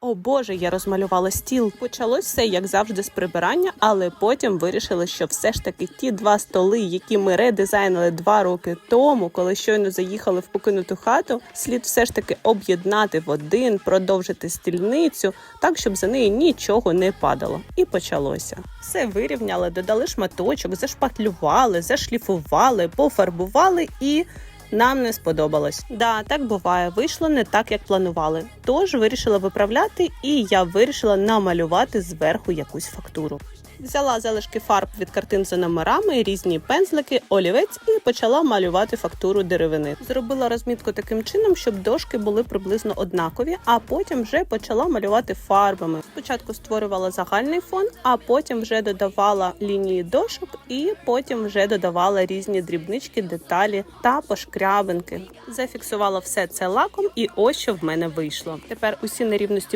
О Боже, я розмалювала стіл. Почалось все як завжди з прибирання, але потім вирішили, що все ж таки ті два столи, які ми редизайнили два роки тому, коли щойно заїхали в покинуту хату, слід все ж таки об'єднати в один, продовжити стільницю, так щоб за неї нічого не падало. І почалося. Все вирівняли, додали шматочок, зашпатлювали, зашліфували, пофарбували і. Нам не сподобалось. Да, так буває. Вийшло не так, як планували. Тож вирішила виправляти, і я вирішила намалювати зверху якусь фактуру. Взяла залишки фарб від картин за номерами, різні пензлики, олівець і почала малювати фактуру деревини. Зробила розмітку таким чином, щоб дошки були приблизно однакові, а потім вже почала малювати фарбами. Спочатку створювала загальний фон, а потім вже додавала лінії дошок, і потім вже додавала різні дрібнички, деталі та пошкрябинки. Зафіксувала все це лаком, і ось що в мене вийшло. Тепер усі нерівності